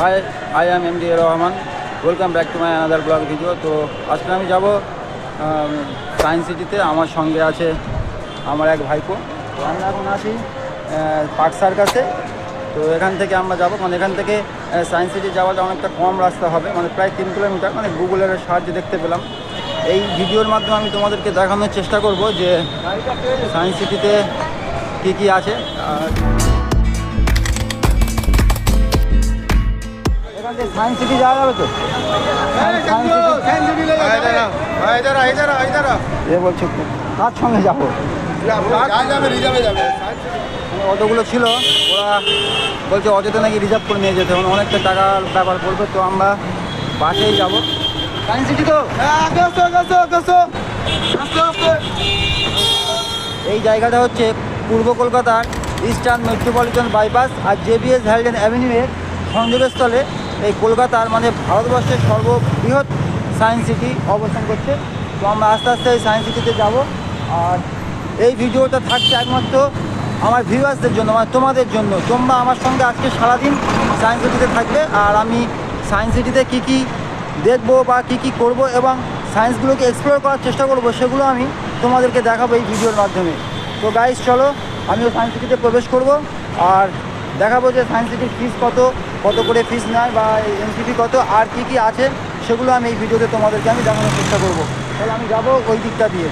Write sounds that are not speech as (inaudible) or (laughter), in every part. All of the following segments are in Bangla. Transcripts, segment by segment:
Hi I am M D Rahman welcome back to my another vlog video তো আজকে আমি যাব সায়েন্স সিটিতে আমার সঙ্গে আছে আমার এক ভাইপো। তো আমরা এখন আছি পার্ক সার্কাসে তো এখান থেকে আমরা যাব। মানে এখান থেকে সায়েন্স সিটি যাওয়াটা অনেকটা কম রাস্তা হবে। মানে প্রায় তিন কিলোমিটার। মানে গুগলের সাহায্যে দেখতে পেলাম। এই ভিডিওর মাধ্যমে আমি তোমাদেরকে দেখানোর চেষ্টা করব যে সায়েন্স সিটিতে কী কী আছে। আর সায়েন্স সিটি যাওয়া যাবে তো? এ বলছে কার সঙ্গে যাব? অটোগুলো ছিল ওরা বলছে অটোতে নাকি রিজার্ভ করে নিয়ে যেতে মানে অনেকটা টাকার ব্যাপার পড়বে তো আমরা বাসেই যাব। সায়েন্স সিটি তো? এই জায়গাটা হচ্ছে পূর্ব কলকাতার ইস্টার্ন মেট্রোপলিটন বাইপাস আর জেবিএস হ্যালডেন অ্যাভিনিউয়ের সংযোগস্থলে। এই কলকাতার মানে ভারতবর্ষের সর্ববৃহৎ সায়েন্স সিটি অবস্থান করছে। তো আমরা আস্তে আস্তে এই সায়েন্স সিটিতে যাব। আর এই ভিডিওটা থাকছে একমাত্র আমার ভিউয়ার্সদের জন্য মানে তোমাদের জন্য। তোমরা আমার সঙ্গে আজকে সারাদিন সায়েন্স সিটিতে থাকবে। আর আমি সায়েন্স সিটিতে কী কী দেখব বা কী কী করব এবং সায়েন্সগুলোকে এক্সপ্লোর করার চেষ্টা করব, সেগুলো আমি তোমাদেরকে দেখাবো এই ভিডিওর মাধ্যমে। তো গাইজ চলো, আমিও সায়েন্স সিটিতে প্রবেশ করব। আর দেখাবো যে সায়েন্স সিটির ফিস কত। কত করে ফিস নেয় বা এনসিপি কত, আর কী কী আছে, সেগুলো আমি এই ভিডিওতে তোমাদেরকে আমি দেখানোর চেষ্টা করব। তাহলে আমি যাব ওই দিকটা দিয়ে।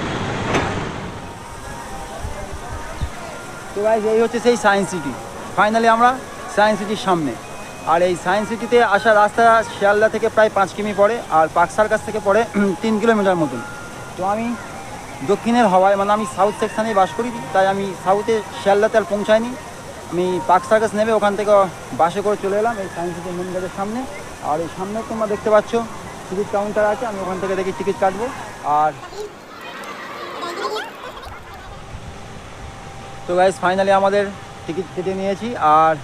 তো গাইজ এই হচ্ছে সেই সায়েন্স সিটি ফাইনালি আমরা সায়েন্স সিটির সামনে। আর এই সায়েন্স সিটিতে আসা রাস্তা শিয়ালদা থেকে প্রায় পাঁচ কিমি পড়ে, আর পাকসার সার্কাস থেকে পড়ে (clears throat) তিন কিলোমিটার মতন। তো আমি দক্ষিণের হওয়ায় মানে আমি সাউথ সেকশানে বাস করি, তাই আমি সাউথে শিয়ালদাতে আর পৌঁছাইনি। আমি পার্ক সার্কাস নেবে ওখান থেকে বাসে করে চলে এলাম এই সায়েন্স সিটি মেন গেটের সামনে। আর এই সামনে তোমরা দেখতে পাচ্ছ টিকিট কাউন্টার আছে, আমি ওখান থেকে দেখি টিকিট কাটবো। আর তো গাইজ ফাইনালি আমাদের টিকিট কেটে নিয়েছি। আর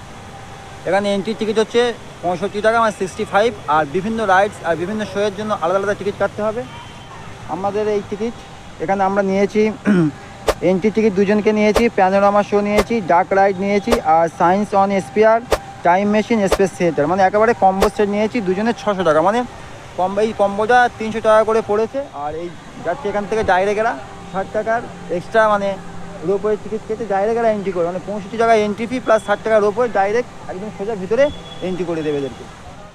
এখানে এন্ট্রি টিকিট হচ্ছে পঁয়ষট্টি টাকা মানে সিক্সটি ফাইভ আর বিভিন্ন রাইডস আর বিভিন্ন শোয়ের জন্য আলাদা আলাদা টিকিট কাটতে হবে। আমাদের এই টিকিট এখানে আমরা নিয়েছি এন্ট্রি টিকিট দুজনকে নিয়েছি, প্যানোরামা শো নিয়েছি, ডার্ক রাইড নিয়েছি, আর science on SPR, time machine, space theatre. মানে একেবারে কম্বো সেট নিয়েছি দুজনের ছশো টাকা। মানে কম্বো এই কম্বোটা তিনশো টাকা করে পড়েছে, আর এই যাচ্ছে এখান থেকে ডাইরেক্ট এরা ষাট টাকার এক্সট্রা মানে রোপওয়ে টিকিট কেটে ডাইরেক্ট এরা এন্ট্রি করে। মানে পঁয়ষট্টি টাকা এন্ট্রি ফি প্লাস ষাট টাকা রোপওয়ে ডাইরেক্ট একদম সোজা ভিতরে এন্ট্রি করে দেবে এদেরকে।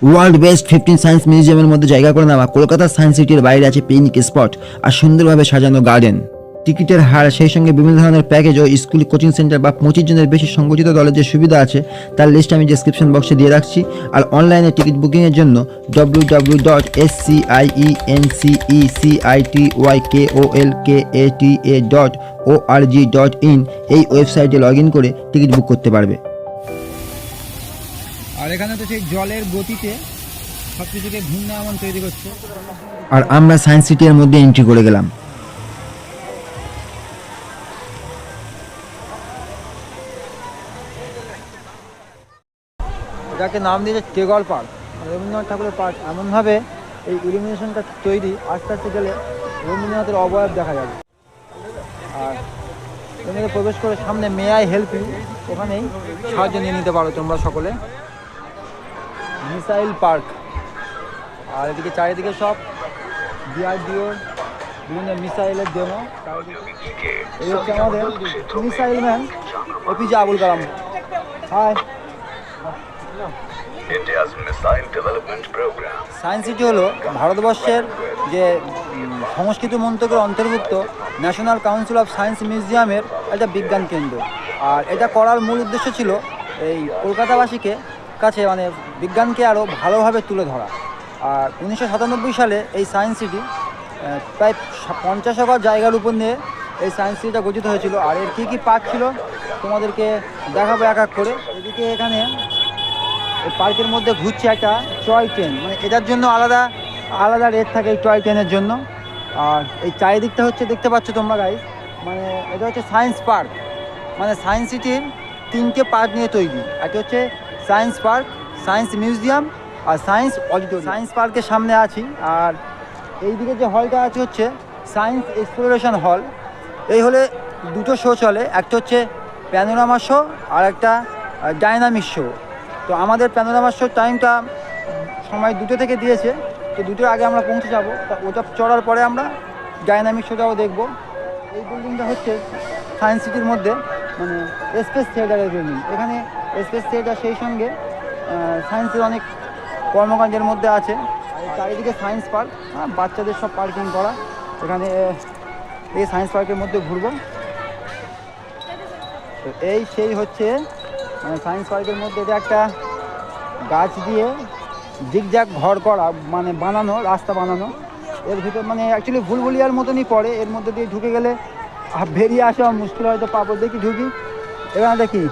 ওয়ার্ল্ড বেস্ট ফিফটিন সায়েন্স মিউজিয়ামের মধ্যে জায়গা করে নেওয়া কলকাতার সায়েন্স সিটির বাইরে আছে পিকনিক স্পট, আর সুন্দরভাবে সাজানো গার্ডেন টিকিটের হার সেই সঙ্গে বিভিন্ন ধরনের প্যাকেজ ও স্কুল কোচিং সেন্টার বা পঁচিশ জনের বেশি সংগঠিত দলের যে সুবিধা আছে তার লিস্ট আমি ডিসক্রিপশন বক্সে দিয়ে রাখছি। আর অনলাইনে টিকিট বুকিংয়ের জন্য W W dot S C I E N C E C I T Y K O L K A T A dot O R G dot in এই ওয়েবসাইটে লগ ইন করে টিকিট বুক করতে পারবে। আর এখানে তো সেই জলের গতিতে সব কিছুকে ঘূর্ণায়মান তৈরি করছে। আর আমরা সায়েন্স সিটির মধ্যে এন্ট্রি করে গেলাম। এটাকে নাম দিয়েছে টেগল পার্ক। রবীন্দ্রনাথ ঠাকুরের পার্ক এমনভাবে এই ইলুমিনেশনটা তৈরি, আস্তে আস্তে গেলে রবীন্দ্রনাথের অবয়ব দেখা যাবে। আর এখানে প্রবেশ করে সামনে মে আই হেল্প ইউ ওখানেই সাহায্য নিয়ে নিতে পারো তোমরা সকলে। Missile park. আর এদিকে চারিদিকে সব ডিআরডিওর বিভিন্ন মিসাইলের ডেমো এই হচ্ছে আমাদের missile man APJ Abul Kalam. High Science city হলো ভারতবর্ষের যে সংস্কৃত মন্ত্রকের অন্তর্ভুক্ত ন্যাশনাল কাউন্সিল অফ সায়েন্স মিউজিয়ামের একটা বিজ্ঞান কেন্দ্র। আর এটা করার মূল উদ্দেশ্য ছিল এই কলকাতাবাসীকে কাছে মানে বিজ্ঞানকে আরও ভালোভাবে তুলে ধরা। আর উনিশশো সাতানব্বই সালে এই সায়েন্স সিটি প্রায় পঞ্চাশ একর জায়গার উপর নিয়ে এই সায়েন্স সিটিটা গঠিত হয়েছিল। আর এর কী কী পার্ক ছিল, তোমাদেরকে দেখাবো এক এক করে। এদিকে এখানে পার্কের মধ্যে ঘুরছে একটা টয় ট্রেন। মানে এটার জন্য আলাদা আলাদা রেট থাকে এই টয় ট্রেনের জন্য। আর এই চারিদিকটা হচ্ছে, দেখতে পাচ্ছ তোমরা গাইজ মানে এটা হচ্ছে সায়েন্স পার্ক মানে সায়েন্স সিটির তিনটে পার্ক নিয়ে তৈরি। একটা হচ্ছে সায়েন্স পার্ক সায়েন্স মিউজিয়াম আর সায়েন্স অডিটোরিয়াম সায়েন্স পার্কের সামনে আছি আর এইদিকে যে হলটা আছে হচ্ছে সায়েন্স এক্সপ্লোরেশন হল এই হলে দুটো শো চলে, একটা হচ্ছে প্যানোরামা শো আর একটা ডাইনামিক শো তো আমাদের প্যানোরামা শোর টাইমটা সময় দুটো থেকে দিয়েছে, তো দুটোর আগে আমরা পৌঁছে যাব। তা ওটা চড়ার পরে আমরা ডাইনামিক শোটাও দেখব। এই বিল্ডিংটা হচ্ছে সায়েন্স সিটির মধ্যে মানে স্পেস থিয়েটারের বিল্ডিং এখানে স্পেস থিয়েটার সেই সঙ্গে সায়েন্সের অনেক কর্মকাণ্ডের মধ্যে আছে। চারিদিকে সায়েন্স পার্ক হ্যাঁ বাচ্চাদের সব পার্কিং করা। এখানে এই সায়েন্স পার্কের মধ্যে ঘুরবো। তো এই সেই হচ্ছে মানে সায়েন্স পার্কের মধ্যে এটা একটা গাছ দিয়ে জিগজ্যাগ ঘর করা মানে বানানো, রাস্তা বানানো। এর ভিতর মানে অ্যাকচুয়ালি ভুলভুলিয়ার মতনই পড়ে, এর মধ্যে দিয়ে ঢুকে গেলে বেরিয়ে আসা মুশকিল হয়তো পাবো দেখি ঢুকি। এখানে দেখি।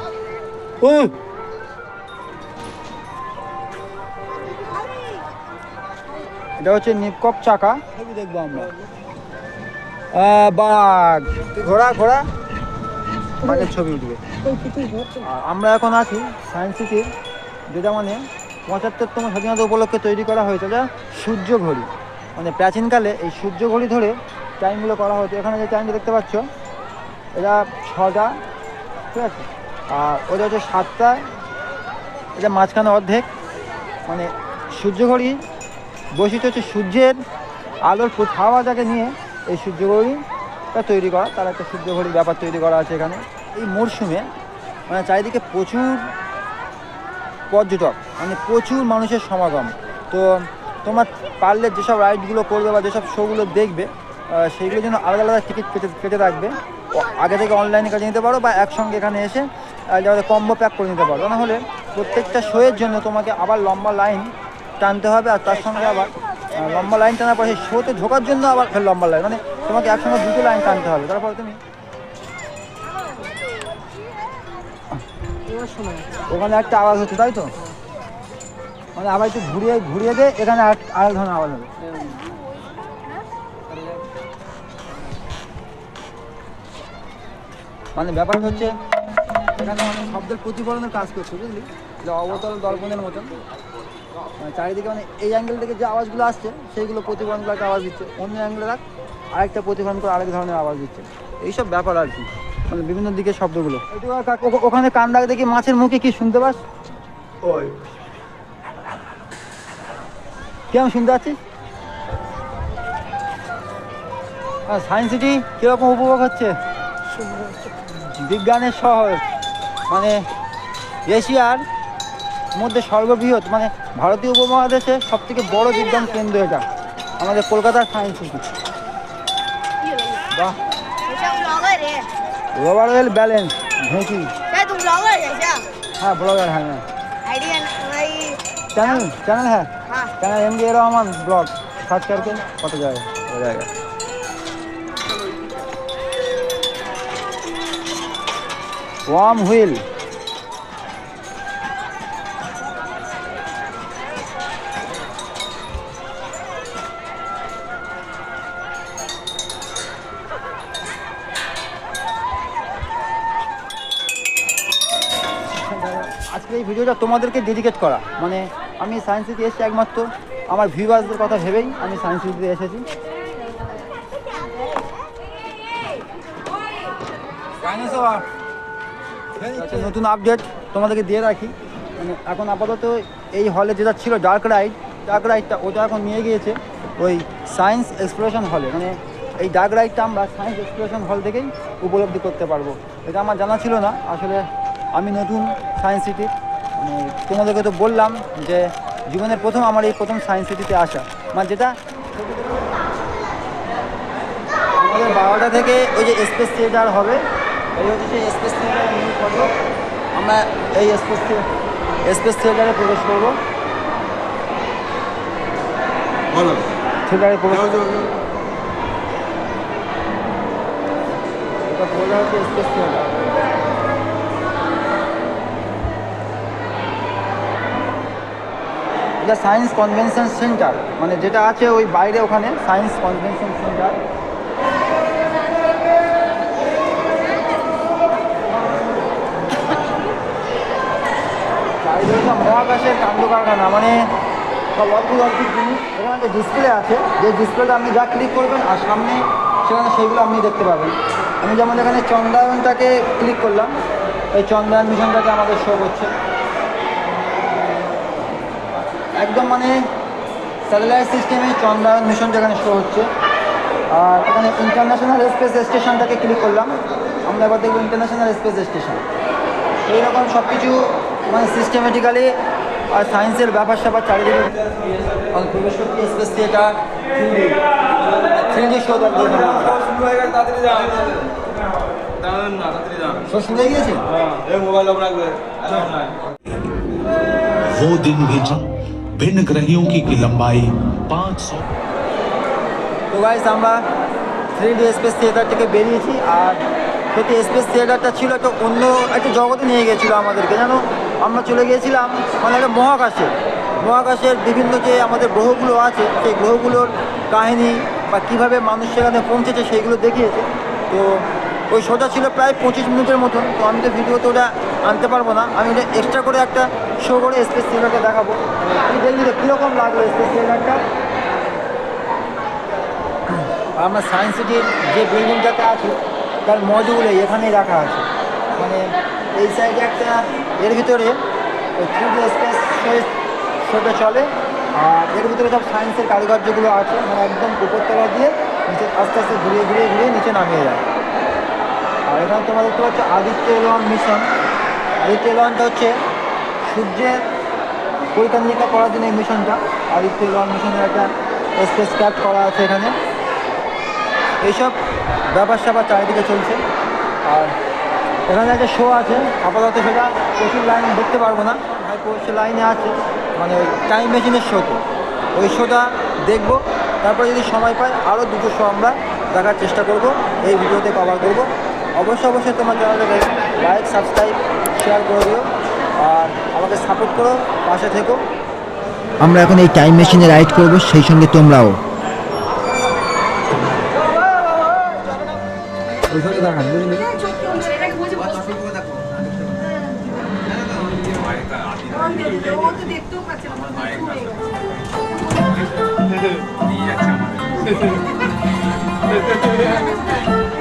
এটা হচ্ছে নিপকপ চাকা। দেখব আমরা। বাঘ। ঘোড়া ঘোড়া। বাঘের ছবি উঠবে। আমরা এখন আছি সায়েন্স সিটির যেটা মানে পঁচাত্তরতম স্বাধীনতা উপলক্ষে তৈরি করা হয়েছে এটা সূর্য ঘড়ি। মানে প্রাচীনকালে এই সূর্য ঘড়ি ধরে টাইমগুলো করা হতো এখানে যে টাইমটা দেখতে পাচ্ছ, এটা ছটা, ঠিক আছে? আর ওটা হচ্ছে সাতটা, এটা মাঝখানে অর্ধেক। মানে সূর্য ঘড়ি বৈশিষ্ট্য হচ্ছে সূর্যের আলোর হাওয়াটাকে নিয়ে এই সূর্য ঘড়িটা তৈরি করা, তার একটা সূর্য ঘড়ির ব্যাপার তৈরি করা আছে এখানে। এই মরশুমে মানে চারিদিকে প্রচুর পর্যটক মানে প্রচুর মানুষের সমাগম। তো তোমার পারলে যেসব রাইডগুলো করবে বা যেসব শোগুলো দেখবে আহ, সেইগুলোর জন্য আলাদা আলাদা টিকিট কেটে কেটে রাখবে। আগে থেকে অনলাইনে কাটে নিতে পারো বা একসঙ্গে এখানে এসে যাতে কম্বো প্যাক করে নিতে পারো। নাহলে প্রত্যেকটা শোয়ের জন্য তোমাকে আবার লম্বা লাইন টানতে হবে আর তার সঙ্গে আবার লম্বা লাইন টানার পরে সেই শোতে ঢোকার জন্য আবার লম্বা লাইন মানে তোমাকে একসঙ্গে দুটো লাইন টানতে হবে। তারপরে তুমি ওখানে একটা আওয়াজ হচ্ছে, তাই তো? মানে আবার একটু ঘুরিয়ে ঘুরিয়ে দে, এখানে আর আরেক ধরনের আওয়াজ হবে। মানে ব্যাপারটা হচ্ছে, এখানে মানে শব্দের প্রতিফলনের কাজ করছে, বুঝলি? যে অবতল দর্পণের মতন। মানে চারিদিকে মানে এই অ্যাঙ্গেল থেকে যে আওয়াজগুলো আসছে, সেইগুলো প্রতিফলন একটা আওয়াজ দিচ্ছে। অন্য অ্যাঙ্গেলে রাখ, আরেকটা প্রতিফলন করে আরেক ধরনের আওয়াজ দিচ্ছে। এইসব ব্যাপার আর কি। মানে বিভিন্ন দিকে শব্দগুলো। ওখানে কান ডাক দেখি মাছের মুখে কি শুনতে পাস? কেমন শুনতে পাচ্ছিস সায়েন্স সিটি কীরকম উপভোগ হচ্ছে? বিজ্ঞানের শহর মানে এশিয়ার মধ্যে সর্ববৃহৎ মানে ভারতীয় উপমহাদেশে সব থেকে বড় বিজ্ঞান কেন্দ্র এটা আমাদের কলকাতার সায়েন্স সিটি। বাহ। क्या ब्लॉगर है রবার ওয়েল ব্যালেন্স ভেঁকি क्या तुम ब्लॉगर है क्या হ্যাঁ ব্লগার হ্যাঁ হ্যাঁ आइडिया भाई चैनल चैनल है हाँ channel M D Rahman blog search करके पता जाएगा हो जाएगा वार्म व्हील ভিডিওটা তোমাদেরকে ডেডিকেট করা। মানে আমি সায়েন্স সিটি এসেছি একমাত্র। আমার ভিউয়ার্সদের কথা ভেবেই আমি সায়েন্স সিটিতে এসেছি। নতুন আপডেট তোমাদেরকে দিয়ে রাখি। মানে এখন আপাতত এই হলে যেটা ছিল ডার্ক রাইড ডার্ক রাইডটা ওটা এখন নিয়ে গিয়েছে ওই সায়েন্স এক্সপ্লোরেশন হলে মানে এই ডার্ক রাইডটা আমরা সায়েন্স এক্সপ্লোরেশন হল থেকেই উপলব্ধি করতে পারব। এটা আমার জানা ছিল না। আসলে আমি নতুন সায়েন্স সিটি মানে তোমাদেরকে তো বললাম যে জীবনের প্রথম আমার এই প্রথম সায়েন্স সিটিতে আসা। মানে যেটা আমাদের বারোটা থেকে ওই যে স্পেস থিয়েটার হবে এই হচ্ছে সেই স্পেস ফটো আমরা এই স্পেস স্পেস থিয়েটারে প্রবেশ করব। থিয়েটারে প্রবেশ এটা বলা হচ্ছে স্পেস থিয়েটার এটা সায়েন্স কনভেনশন সেন্টার মানে যেটা আছে ওই বাইরে ওখানে, সায়েন্স কনভেনশন সেন্টার। মহাকাশের কাণ্ড কারখানা মানে সব অদ্ভুত অদ্ভুত জিনিস। এখানে একটা ডিসপ্লে আছে, যে ডিসপ্লেটা আপনি যা ক্লিক করবেন, আর সামনে সেখানে সেইগুলো আপনি দেখতে পাবেন। আমি যেমন এখানে চন্দ্রায়নটাকে ক্লিক করলাম, এই চন্দ্রায়ন মিশনটাকে আমাদের শো করছে। একদম মানে স্যাটেলাইট সিস্টেমে চন্দ্রায়ন মিশন যেখানে শো হচ্ছে আর এখানে ইন্টারন্যাশনাল স্পেস স্টেশনটাকে ক্লিক করলাম আমরা এবার দেখবো ইন্টারন্যাশনাল স্পেস স্টেশন এইরকম সব কিছু মানে সিস্টেমেটিক্যালি আর সায়েন্সের ব্যাপার স্যাপার চারিদিকে আর প্রবেশ করতে space theatre three D show দেখবো শুরু হয়ে গেছে তাড়াতাড়ি যান দাঁড়ান না তাড়াতাড়ি যান শো শুরু হয়ে গিয়েছে এই মোবাইল অফ রাখবে নাই वो दिन भी था भिन्न ग्रहियों की, की लंबाई 500 তো গাইস আমরা থ্রি ডি স্পেস থিয়েটার থেকে বেরিয়েছি আর সত্যি স্পেস থিয়েটারটা ছিল একটা অন্য একটা জগতে নিয়ে গেছিলো আমাদেরকে জানো আমরা চলে গিয়েছিলাম মানে একটা মহাকাশে মহাকাশের বিভিন্ন যে আমাদের গ্রহগুলো আছে সেই গ্রহগুলোর কাহিনী বা কীভাবে মানুষ সেখানে পৌঁছেছে সেইগুলো দেখিয়েছে তো ওই শোটা ছিল প্রায় পঁচিশ মিনিটের মতন তো আমি তো ভিডিওতে ওটা আনতে পারবো না আমি ওটা এক্সট্রা করে একটা শো করে স্পেস থিয়েটারটা দেখাবো কীরকম লাগল আমরা সায়েন্স সিটির যে বিল্ডিংটাতে আছি, তার মডিউলে এখানেই রাখা আছে। মানে এই সাইডে একটা, এর ভিতরে থ্রি চলে, আর এর ভিতরে সব সায়েন্সের কারুকার্যগুলো আছে মানে একদম উপরতলা দিয়ে নিচে আস্তে আস্তে ঘুরিয়ে ঘুরিয়ে ঘুরিয়ে নিচে নামিয়ে যায় আর এখানে তোমরা দেখতে পাচ্ছ Aditya L one mission Aditya এলওয়ানটা হচ্ছে সূর্যের পরীক্ষা নিরীক্ষা করার জন্য এই মিশনটা। আদিত্য এলওয়ান মিশনের একটা স্পেস ক্যাপ করা আছে এখানে। এইসব ব্যাপার স্যাপার চারিদিকে চলছে। আর এখানে একটা শো আছে, আপাতত সেটা প্রচুর লাইন দেখতে পারব না। সে লাইনে আছে মানে টাইম মেশিনের শোতে ওই শোটা দেখব, তারপরে যদি সময় পাই আরও দুটো শো আমরা দেখার চেষ্টা করব, এই ভিডিওতে কভার করব। অবশ্যই অবশ্যই তোমার চ্যানেলটাকে লাইক সাবস্ক্রাইব শেয়ার করে দিও। আর আমাকে সাপোর্ট করো পাশে থেকো। আমরা এখন এই টাইম মেশিনে রাইড করব সেই সঙ্গে তোমরাও। দেখতেও (laughs) (laughs)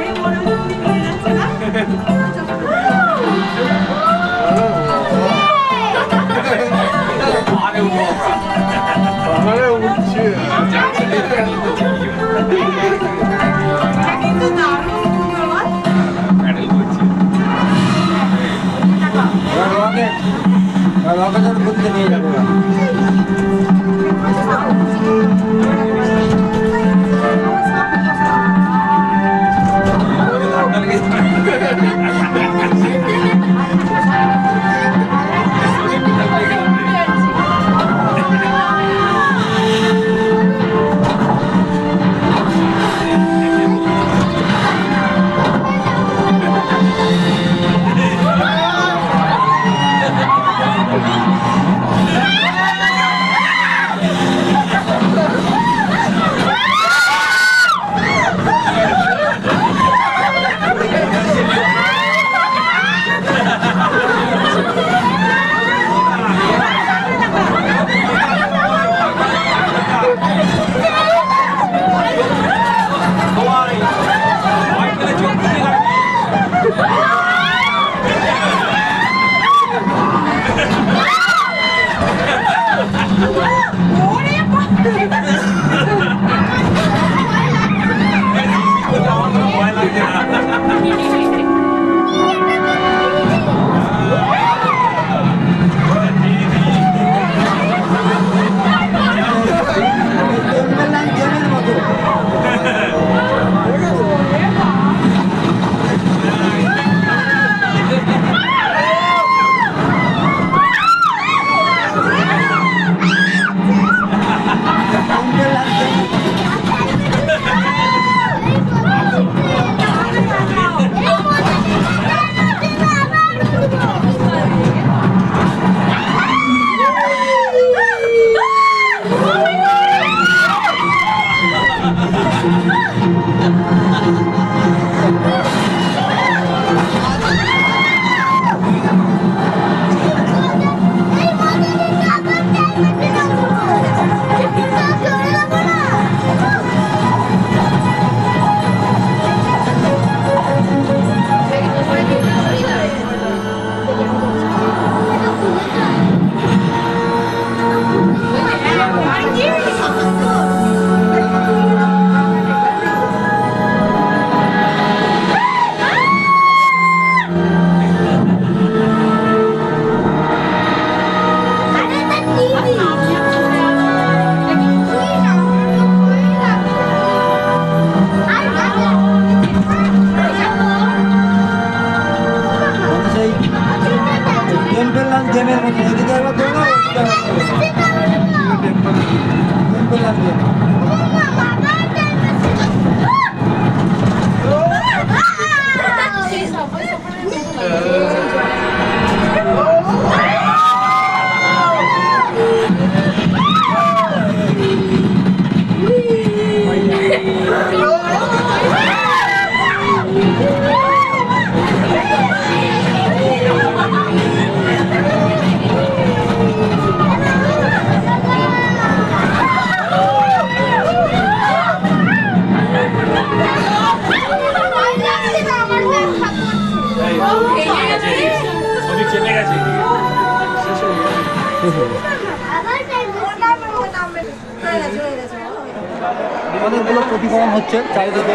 হচ্ছে চারিদিকে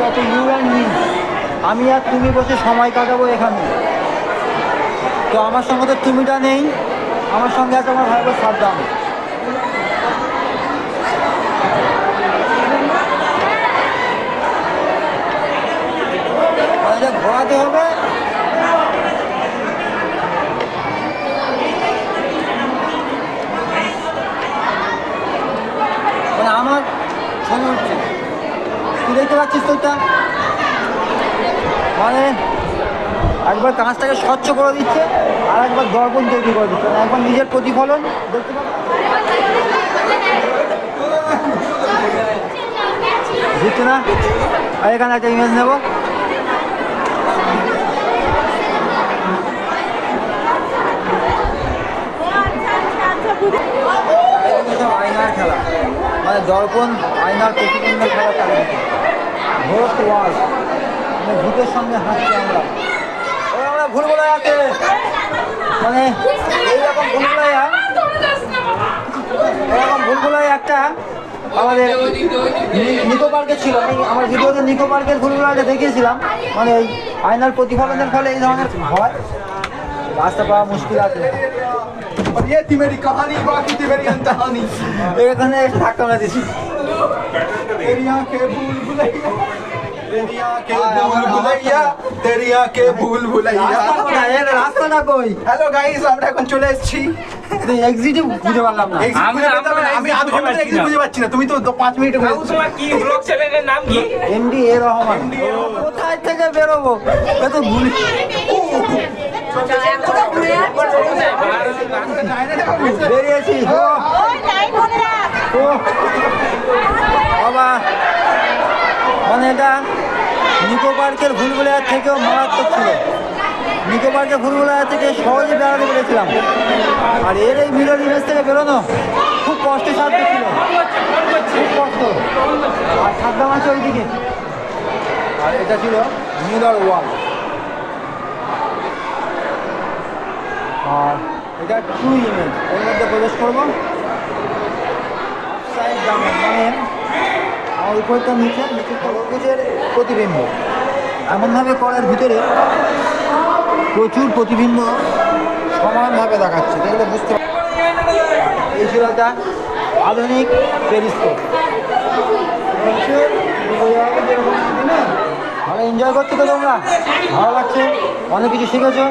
কত ইউ অ্যান্ড মি আমি আর তুমি বসে সময় কাটাবো এখানে। তো আমার সঙ্গে তো তুমিটা নেই। আমার সঙ্গে আছে আমার ভাই বোন সাদ্দাম ঘোরাতে হবে মানে আমার ছবি উঠছে দেখতে পাচ্ছিস তো? মানে একবার কাঁচটাকে স্বচ্ছ করে দিচ্ছে, আর একবার দর্পণ তৈরি করে দিচ্ছে। মানে একবার নিজের প্রতিফলন দেখতে না? আর এখানে একটা ইমেজ নেব। আয়নার খেলা। মানে দর্পণ, আয়নার প্রতিবিম্বের খেলা ভোট ওয়াজ। মানে ভূতের সঙ্গে হাঁটছি আমরা। আমরা ভুল বলে আছে। মানে এইরকম ভুল বলে এরকম ভুল বলে একটা আমাদের নিকো পার্কে ছিল। আমি আমার ভিডিওতে নিকো পার্কের ফুলগুলো আগে দেখিয়েছিলাম। মানে ওই আয়নার প্রতিফলনের ফলে এই ধরনের হয়। রাস্তা পাওয়া মুশকিল আছে। এখানে থাকতাম না দিছি तेरी आंखें भूल भुलैया तेरी आंखें भूल भुलैया तेरी आंखें भूल भुलैया রাস্তা কোথায়? এর রাস্তাটা কই হ্যালো গাইস আমরা এখন চলে এসেছি এক্সিটিভ বুঝে পারলাম না Exit খুঁজে পেতে হবে না। আমি আধ ঘন্টা ধরে exit খুঁজে পাচ্ছি না তুমি তো তো পাঁচ মিনিটে খুঁজে তোমার কি ব্লগ চ্যানেলের নাম কি এমডি এ রহমান কোথায় থেকে বেরোবো এ তো ভুল বেরিয়েছি ও, ও, বাবা মানে এটা নিকো পার্কের ভুলভুলাইয়ার থেকেও মারাত্মক ছিল। নিকো পার্কের ভুলভুলাইয়ার থেকে সহজে বেড়াতে পেরেছিলাম। আর এর এই মিরর ইমেজ থেকে বেরোনো খুব কষ্টের সাধ্য ছিল। খুব কষ্ট। আর সাদ্দাম আছে ওইদিকে। আর এটা ছিল মিরর ওয়াল। আর এটা টু ইমেজ এর মধ্যে প্রবেশ করব। সাইড মানে আমার উপরটা নিচে নিচে তরমুজের প্রতিবিম্ব। এমনভাবে করার ভিতরে প্রচুর প্রতিবিম্ব সমানভাবে দেখাচ্ছে। দেখলে বুঝতে এই ছিল একটা আধুনিক ভালো এনজয় করছ তো তোমরা? ভালো লাগছে? অনেক কিছু শিখেছো?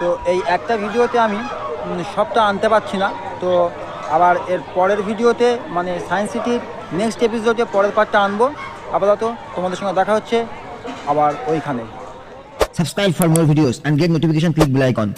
তো এই একটা ভিডিওতে আমি সবটা আনতে পারছি না। তো আবার এর পরের ভিডিওতে মানে সায়েন্স সিটির নেক্সট এপিসোডে পরের পার্টটা আনব আপাতত তোমাদের সঙ্গে দেখা হচ্ছে আবার ওইখানে Subscribe for more videos and get notification click bell icon.